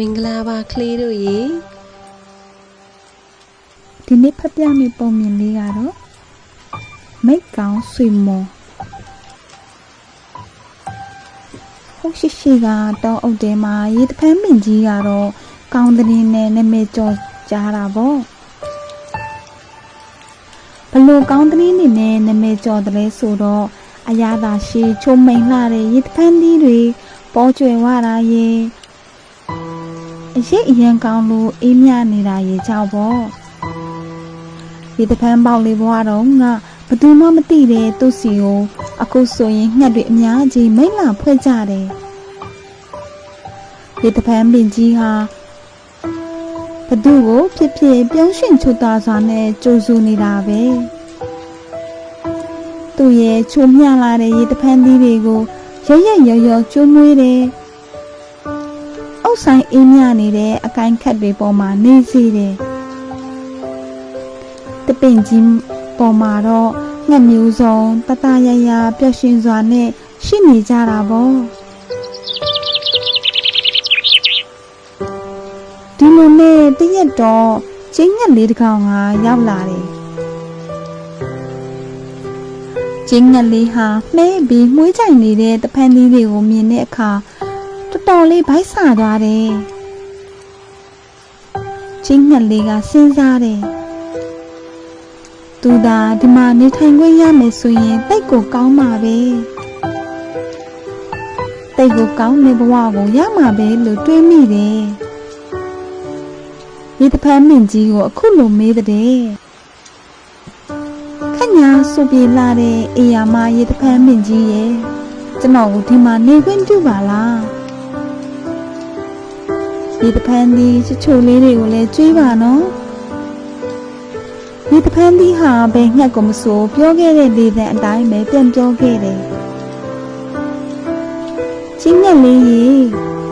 မင်္ဂလာပါကလေးတို့ရေဒီနေ့ဖတ်ပြမယ့်ပုံမြင်လေးကတော့မိတ်ကောင်ဆွေမော်ဟုတ်ရှိရှိကတောင်းအုပ်တဲမှာရေတဖန်းပင်ကြီးကတော့ကောင်းတဲ့နဲ့နာမည်ကျော်ကြားတာပေါ့ဘလို့ကောင်းတဲ့နဲ့နဲ့နာမည်ကျော်တယ်လဲဆိုတော့အရာသာရှိချုံမိန်လှတဲ့ရေတဖန်းသီးတွေပေါ်ကျွယ်ဝတာရေ အရေးအရန်ကောင်းလို့အေးမြနေတာရေကြောက်ပေါ့ဒီတပန်းပေါက်လေးဘွားတော့ငါဘသူမှမသိတဲ့သူ့စီကိုအခုဆိုရင်ငှက်တွေအများကြီးမိတ်လာဖွဲ့ကြတယ်ဒီတပန်းပင်ကြီးဟာဘသူကိုဖြစ်ဖြစ်ပြုံးရှင်ချွတ်သားစွာနဲ့ကြိုးဆူနေတာပဲသူ့ရဲ့ချိုးမြလာတဲ့ရေတပန်းသီးတွေကိုရရက်ရော်ရော်ကျွေးမွေးတယ်အုတ် ဆိုင်အေးမြနေတဲ့အကိုင်းခက်တွေပေါ်မှာနေစီတယ်တပင်ကြီးပေါ်မှာတော့ငှက်မျိုးစုံတတရရပျော်ရွှင်စွာနဲ့ရှိနေကြတာပေါ့ဒီလိုနဲ့တရက်တော့ကျင်းငှက်လေးတစ်ကောင်ကရောက်လာတယ်ကျင်းငှက်လေးဟာမှဲပြီးမှုေးကြိုင်နေတဲ့တဖန်သီးတွေကိုမြင်တဲ့အခါ တော်တော်လေးဗိုက်ဆာသွားတယ်ကျင်းငှက်လေးကစဉ်းစားတယ်သူသာဒီမှာနေထိုင်ခွင့်ရမယ်ဆိုရင်တိတ်ကိုကောင်းမှာပဲတိတ်ကိုကောင်းတဲ့ဘဝကိုရမှာပဲလို့တွေးမိတယ်ဒီတဖန်မင်းကြီးကိုအခုလိုမေးတဲ့ခညာဆိုပြေလာတဲ့အေယာမရေတဖန်မင်းကြီးရဲ့ကျွန်တော်ကိုဒီမှာနေခွင့်ပြုပါလား ဒီတဖန်ဒီချစ်ချိုလေးတွေကိုလည်းကြွေးပါနော်ဒီတဖန်သီးဟာဘယ်ငှက်ကိုမဆိုပြောခဲ့တဲ့လေသံအတိုင်းပဲပြန်ပြောခဲ့တယ်။ချင်းငှက်လေးရေ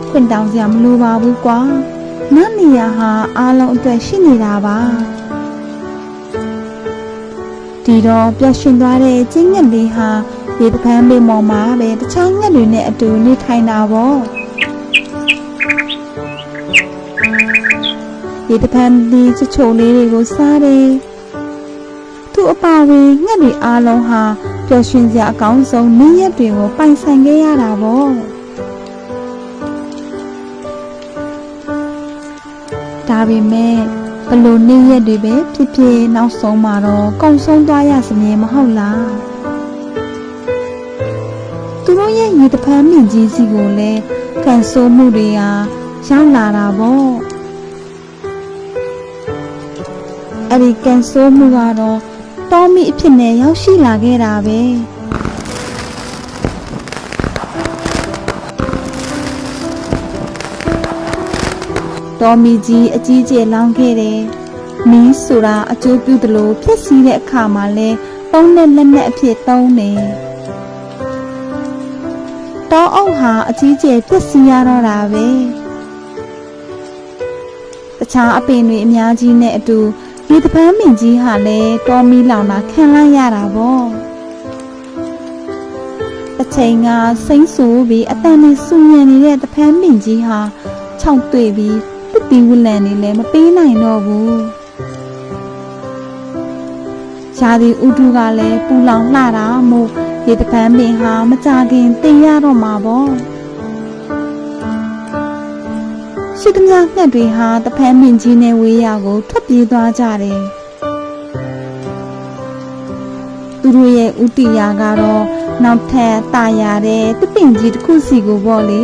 ခွင့်တောင်းစရာမလိုပါဘူးကွာ။နတ်နေရဟာအားလုံးအတွက်ရှိနေတာပါ။ဒီတော့ပျော်ရွှင်သွားတဲ့ချင်းငှက်လေးဟာဒီတဖန်လေးမော်မှာပဲတခြားငှက်တွေနဲ့အတူနေထိုင်တာပေါ့။ ဒီတဖန်ဒီချစ်ချုံလေးတွေကိုစားတယ်။သူ့အပါဝင်ငှက်တွေအားလုံးဟာပျော်ရွှင်စရာအကောင်းဆုံးနေ့ရက်တွေကိုပိုင်ဆိုင်ခဲ့ရတာပေါ့ဒါပေမဲ့ဘလို့နေ့ရက်တွေပဲဖြစ်ဖြစ်နောက်ဆုံးမှာတော့ကုံဆုံးသွားရစမြဲမဟုတ်လားသူတို့ရဲ့ရေတဖန်မြင့်ကြီးစီကိုလည်းကန်ဆိုးမှုတွေဟာရောက်လာတာပေါ့ အဲ့ဒီကန်ဆိုးမှုကတော့တောမီအဖြစ်နဲ့ရောက်ရှိလာခဲ့တာပဲတောမီကြီးအကြီးကျယ်လောင်းခဲ့တယ်မီးဆိုတာအကျိုးပြုသလိုဖြစ်စီတဲ့အခါမှာလဲသုံးနဲ့လက်နဲ့အဖြစ်သုံးတယ်တောအုပ်ဟာအကြီးကျယ်ဖြစ်စီရတော့တာပဲတခြားအပင်တွေအများကြီးနဲ့အတူ ဒီတပန်းမင်ကြီးဟာလည်းတော်မီလောင်တာခံလိုက်ရတာပေါ့တစ်ချိန်ကစိမ့်ဆူပြီးအတန်နဲ့ဆူညံနေတဲ့တပန်းမင်ကြီးဟာခြောက်တွေ့ပြီးတစ်တီဝလန်နေလည်းမပေးနိုင်တော့ဘူးရှားဒီဥဒုကလည်းပူလောင်လှတာမို့ဒီတပန်းပင်ဟာမကြခင်တည်ရတော့မှာပေါ့ ရှိသမျှငှက်တွေဟာတဖန်မင်ကြီးနဲ့ဝေးရကိုထွက်ပြေးသွားကြတယ်သူတို့ရဲ့ဥတီယာကတော့နောက်ထပ်ตายရတဲ့တပင်ကြီးတစ်ခုစီကိုပေါ့လေ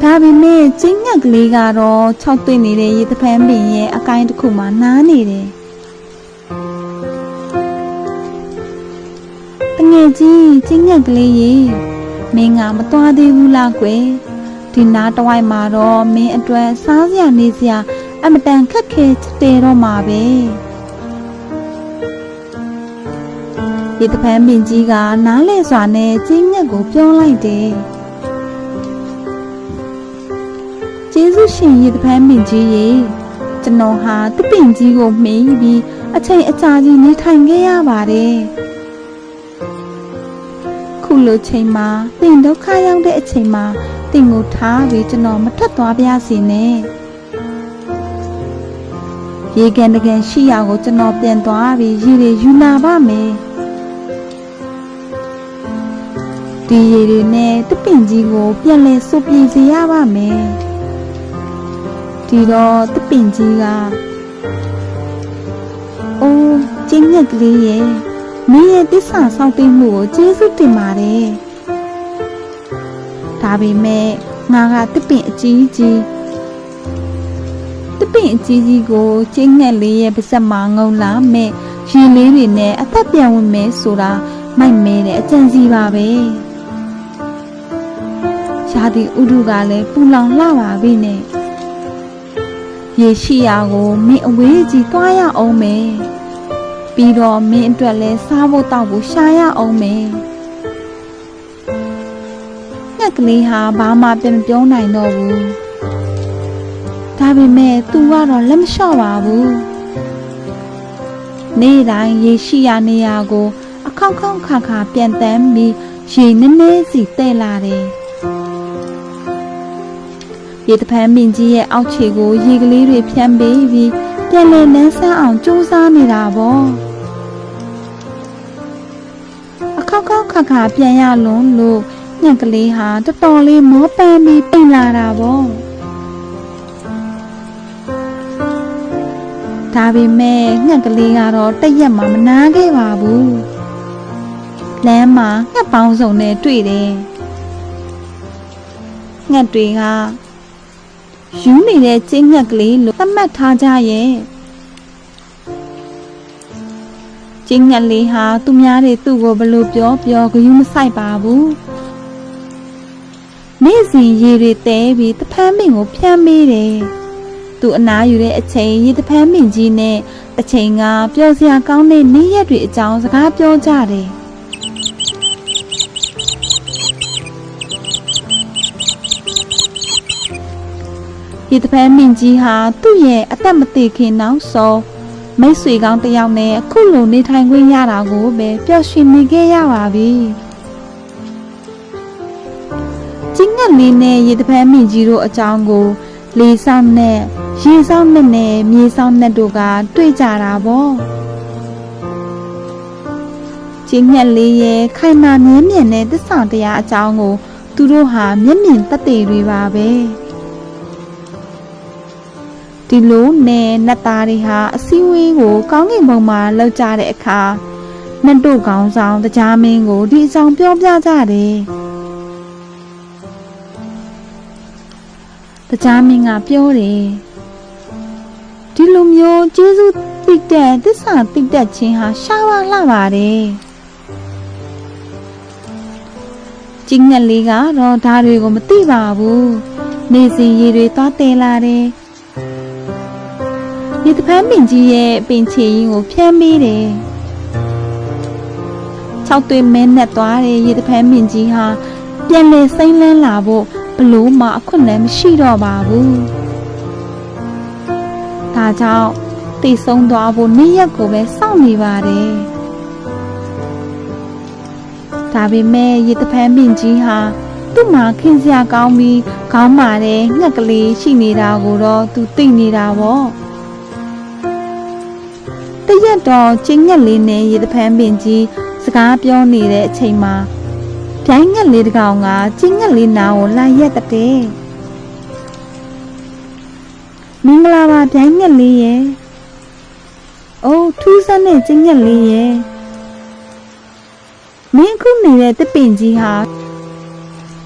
ဒါပေမဲ့ကျင်းငှက်ကလေးကတော့၆သွင်းနေတဲ့ရေတဖန်ပင်ရဲ့အကိုင်းတစ်ခုမှနားနေတယ်တငယ်ကြီးကျင်းငှက်ကလေးရေမင်းကမသွားသေးဘူးလားကွယ် ဒီနားတဝိုက်မှာတော့မင်းအတွက်စားစရာနေစရာအမတန်ခက်ခဲချတဲ့တော့မှာပဲရေတဖန်ပင်ကြီးကနားလဲစွာနဲ့ကျင်းငှက်ကိုပြောလိုက်တယ်ကျေးဇူးရှင်ရေတဖန်ပင်ကြီးရေကျွန်တော်ဟာတပင်ကြီးကိုမှီပြီးအချိန်အကြာကြီးနေထိုင်ခဲ့ရပါတယ်ခု လိုချိန်မှာတင်ဒုက္ခရောက်တဲ့အချိန်မှာတင်ကိုထားပြီးကျွန်တော်မထွက်သွားပြစီနဲ့ရေကန်တကန်ရှိရာကိုကျွန်တော်ပြန်သွားပြီးရေတွေယူလာပါမယ်ဒီရေတွေနဲ့တပင်ကြီးကို ပြန်လဲစုပ်ပြေစေရပါမယ်ဒီတော့တပင်ကြီးကအိုးကျင်းညက်ကလေးရဲ့ မင်းရဲ့တစ္ဆာဆောင်သိမှုကိုကျေးဇူးတင်ပါတယ်ဒါပေမဲ့ငါကတပင်အကြီးကြီးတပင်အကြီးကြီးကိုကျင်းညက်လေးရဲ့ပါဇက်မှာငုံလာမဲ့ရေလေးတွေနဲ့အသက်ပြန်ဝင်မယ်ဆိုတာမိုက်မဲတဲ့အကြံစီပါပဲရာသီဥတုကလည်းပူလောင်လှပါပြီနဲ့ရေရှိရာကိုမင်းအဝေးကြီးသွားရအောင်မယ် ပြီးတော့မင်းအတွက်လဲစားဖို့တောက်ဖို့ရှာရအောင်မယ်ငှက်ကလေးဟာဘာမှပြန်မပြောနိုင်တော့ဘူးဒါပေမဲ့ तू ကတော့လက်မလျှော့ပါဘူးနေ့တိုင်းရေရှိရာနေရာကို အခေါက်ခေါက်ခါခါပြန်တမ်းပြီးရေနည်းနည်းစီတဲ့လာတယ်ရေတပန်းမင်းကြီးရဲ့အောက်ခြေကိုရေကလေးတွေဖြန်းပေးပြီး ပြန်လည်လန်းဆန်းအောင်ကြိုးစားနေတာပေါ့အခေါက်ခေါက်ခါခါပြန်ရလွန်းလို့ညက်ကလေးဟာတော်တော်လေးမောပန်းပြီးပိန်လာတာပေါ့ဒါပေမဲ့ညက်ကလေးကတော့တရက်မှမနာခဲ့ပါဘူးလမ်းမှာငှက်ပေါင်းစုံနဲ့တွေ့တယ်ငှက်တွေက ယူနေတဲ့ကျင်းငှက်ကလေးလို့သတ်မှတ်ထားကြရဲ့ကျင်းငှက်လေးဟာသူများတွေသူ့ကိုဘယ်လိုပြောပြောဂယုမဆိုင်ပါဘူးနေ့စဉ်ရေတွေတဲပြီးတဖန်းမင်ကိုဖြန်းမေးတယ်သူအနားယူတဲ့အချိန်ရေတဖန်းမင်ကြီးနဲ့အချိန်ကပျော်စရာကောင်းတဲ့နေ့ရက်တွေအကြောင်းစကားပြောကြတယ် ဒီတပန်းမင်းကြီးဟာသူ့ရဲ့အသက်မသေးခင်နောက်ဆုံးမိတ်ဆွေကောင်းတစ်ယောက်နဲ့အခုလိုနေထိုင်ခွင့်ရတာကိုပဲပျော်ရွှင်နေခဲ့ရပါပြီ။ကျင်းငတ်လေးနဲ့ရေတပန်းမင်းကြီးတို့အကြောင်းကို လေဆောင်နဲ့ရေဆောင်နဲ့နဲ့မြေဆောင်နဲ့တို့ကတွေ့ကြတာပေါ့။ကျင်းငတ်လေးရဲ့ခိုင်မာမြဲမြံတဲ့သစ္စာတရားအကြောင်းကို သူတို့ဟာမျက်မြင်သက်သေတွေပါပဲ။ ဒီလိုနဲ့နတ်သားတွေဟာအစည်းအဝေးကိုကောင်းကင်ဘုံမှာလောက်ကြတဲ့အခါနတ်တို့ကောင်းဆောင်တရားမင်းကိုဒီအကြောင်းပြောပြကြတယ်တရားမင်းကပြောတယ်ဒီလိုမျိုးကျေးဇူးသိတဲ့သစ္စာသိတတ်ခြင်းဟာရှားပါလှပါတယ်ကျင်းငက်လေးကတော့ဒါတွေကိုမသိပါဘူးနေစဉ်ရေတွေသွားတဲလာတယ် ရေတပန်းပင်ကြီးရဲ့ပင်ချေရင်ကိုဖြန်းပေးတယ်။၆သွေးမဲနဲ့သွားတဲ့ရေတပန်းပင်ကြီးဟာပြန်လေစိမ့်လန်းလာဖို့ဘလို့မှအခွင့်လည်းမရှိတော့ပါဘူး။ဒါကြောင့်တိတ်ဆုံးသွားဖို့နေ့ရက်ကိုပဲစောင့်နေပါတယ်။ဒါပေမဲ့ရေတပန်းပင်ကြီးဟာသူ့မှာခင်စရာကောင်းပြီးခေါင်းမာတဲ့ငှက်ကလေးရှိနေတာကိုတော့သူသိနေတာပေါ့။ တရက်တော့ချင်းငက်လေးနဲ့ရေတဖန်းပင်ကြီးစကားပြောနေတဲ့အချိန်မှာပြိုင်းငက်လေးတစ်ကောင်ကချင်းငက်လေးနာကိုလာရက်တဲ့မင်္ဂလာပါပြိုင်းငက်လေးရဲ့အိုးထူးဆန်းတဲ့ချင်းငက်လေးရဲ့မင်းခုနေတဲ့တပင်ကြီးဟာ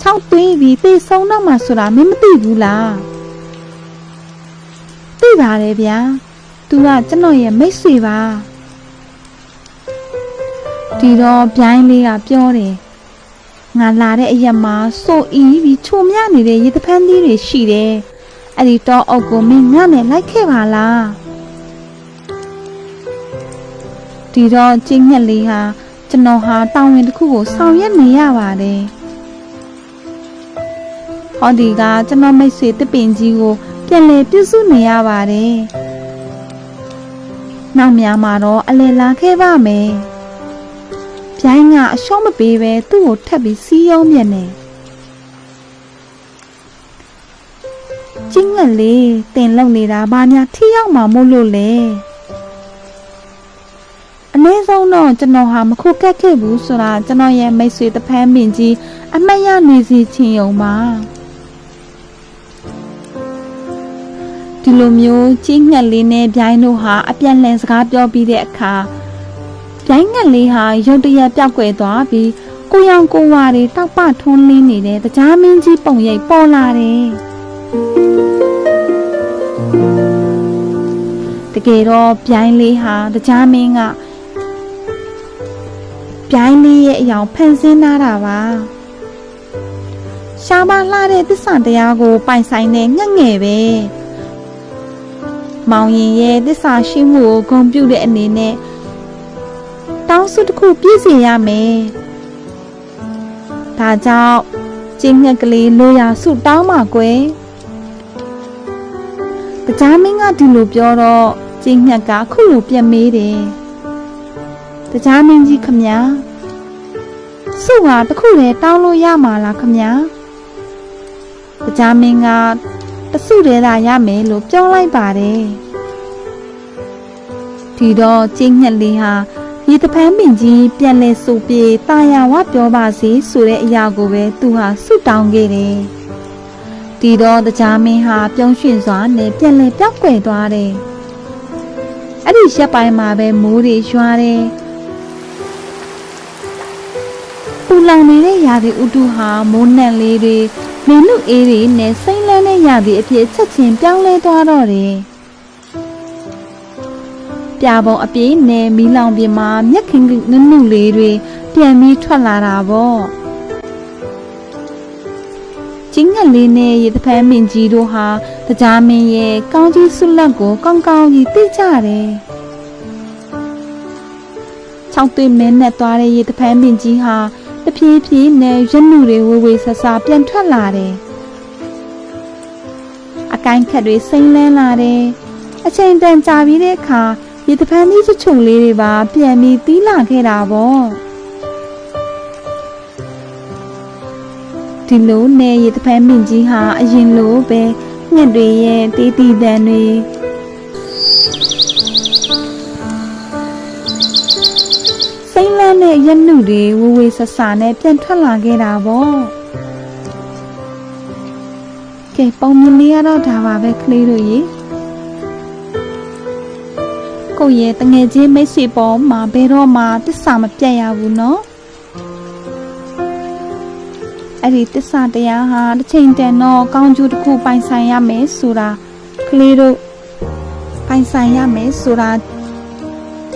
၆သွင်းပြီးသိဆုံးတော့မှဆိုတာမင်းမသိဘူးလားသိပါတယ်ဗျာ သူကကျွန်တော်ရဲ့မိတ်ဆွေပါဒီတော့ပြိုင်းလေးကပြောတယ်ငါလာတဲ့အရက်မှာစိုးအီးပြီးချုံမြနေတဲ့ရေတဖန်းသီးတွေရှိတယ်အဲ့ဒီတော့အုပ်ကိုမင်းငါနဲ့လိုက်ခဲ့ပါလားဒီတော့ကျင်းညက်လေးဟာကျွန်တော်ဟာတောင်းဝင်တစ်ခုကိုဆောင်ရွက်နေရပါတယ်ဟောဒီကကျွန်တော်မိတ်ဆွေတပင်ကြီးကိုပြန်လည်ပြုစုနေရပါတယ် နောက်များမှာတော့အလဲလာခဲ့ပါမယ်ဗျိုင်းကအရှော့မပေးပဲသူ့ကိုထပ်ပြီးစီးရုံးမြက်နေကျင်းငက်လေးတင်လုံနေတာဘာညာထိရောက်မှာမို့လို့လဲအနည်းဆုံးတော့ကျွန်တော်ဟာမခုကက်ခဲ့ဘူးဆိုတာကျွန်တော်ရဲ့မိတ်ဆွေတစ်ဖမ်းမင်ကြီးအမတ်ရနေစီချင်းုံပါ ဒီလိုမျိုးကြီးငှက်လေးနဲ့ဗျိုင်းတို့ဟာအပြန်လည်စကားပြောပြီးတဲ့အခါဗျိုင်းငှက်လေးဟာရုတ်တရက်ပြောက်ကွယ်သွားပြီးကိုရောင်ကိုဝါတွေတောက်ပထွန်းလင်းနေတဲ့တရားမင်းကြီးပုံရိပ်ပေါ်လာတယ်တကယ်တော့ဗျိုင်းလေးဟာတရားမင်းကဗျိုင်းလေးရဲ့အယောင်ဖန်ဆင်းထားတာပါရှားပါလှတဲ့သစ္စာတရားကိုပိုင်ဆိုင်တဲ့ငှက်ငယ်ပဲ မောင်ရင်ရဲ့သစ္စာရှိမှုကိုဂုဏ်ပြုတဲ့အနေနဲ့တောင်းစုတစ်ခုပြည့်စင်ရမယ်ဒါကြောင့်ကျင်းငှက်ကလေးလိုရာဆုတောင်းပါကွယ်တရားမင်းကဒီလိုပြောတော့ကျင်းငှက်ကခုလိုပြန်မေးတယ်တရားမင်းကြီးခမညာဆုဟာတစ်ခုတည်းတောင်းလို့ရမှာလားခမညာတရားမင်းက တဆုတည်းသာရမယ်လို့ပြောလိုက်ပါတယ်ဒီတော့ကျင်းငှက်လေးဟာရေတဖန်းပင်ကြီးပြန်လဲဆိုပြေတာယာဝပြောပါစေဆိုတဲ့အရာကိုပဲသူဟာဆုတောင်းခဲ့တယ်ဒီတော့တရားမင်းဟာပြုံးရွှင်စွာနဲ့ပြန်လဲပြောက်ွယ်သွားတယ်အဲ့ဒီရက်ပိုင်းမှာပဲမိုးတွေရွာတယ်ပူလောင်နေတဲ့ရာသီဥတုဟာမိုးနက်လေးတွေမင်းလူအေးတွေနဲ့စိမ့် လန်းတဲ့ရာသီအဖြစ်ချက်ချင်းပြောင်းလဲသွားတော့တယ်ပြပုံအပြေးနဲ့မီးလောင်ပြင်မှာမျက်ခင်နုနုလေးတွေပြန်ပြီးထွက်လာတာပေါ့ကျင်းငက်လေးနဲ့ရေတဖန်းမင်ကြီးတို့ဟာတရားမင်းရဲ့ကောင်းကြီးဆုလက်ကိုကောင်းကောင်းကြီးသိကြတယ်ချောင်းသွေးမဲနဲ့သွားတဲ့ရေတဖန်းမင်ကြီးဟာတဖြည်းဖြည်းနဲ့ရက်နုတွေဝေဝေဆဆပြန်ထွက်လာတယ် အကိုင်းခက်တွေစိမ့်လန်းလာတယ်အချိန်တန်ကြာပြီးတဲ့အခါရေတဖန်းကြီးချုံလေးတွေပါပြန်ပြီးတီးလာခဲ့တာပေါ့ဒီလိုနဲ့ရေတဖန်းမင်ကြီးဟာအရင်လိုပဲငှက်တွေရဲ့တီးတီးတန်တွေစိမ့်လန်းတဲ့ရက်နုတွေဝေဝေဆဆနဲ့ပြန်ထွက်လာခဲ့တာပေါ့ ကဲပုံမြင်လေးရတော့ဒါပါပဲကလေးတို့ရေကိုရဲ့တငယ်ချင်းမိတ်ဆွေပေါ်မှာဘယ်တော့မှတစ္ဆာမပြတ်ရဘူးနော်အဲ့ဒီတစ္ဆာတရားဟာတစ်ချိန်တန်တော့ကောင်းကျိုးတစ်ခုပိုင်ဆိုင်ရမယ်ဆိုတာကလေးတို့ပိုင်ဆိုင်ရမယ်ဆိုတာ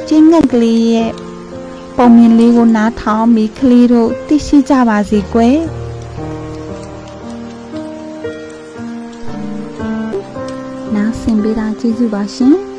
ကျင်းငှက်ကလေးရဲ့ပုံမြင်လေးကိုနားထောင်ပြီးကလေးတို့သိရှိကြပါစေကွယ်။ ဆင်ပေးတာကျေးဇူးပါရှင်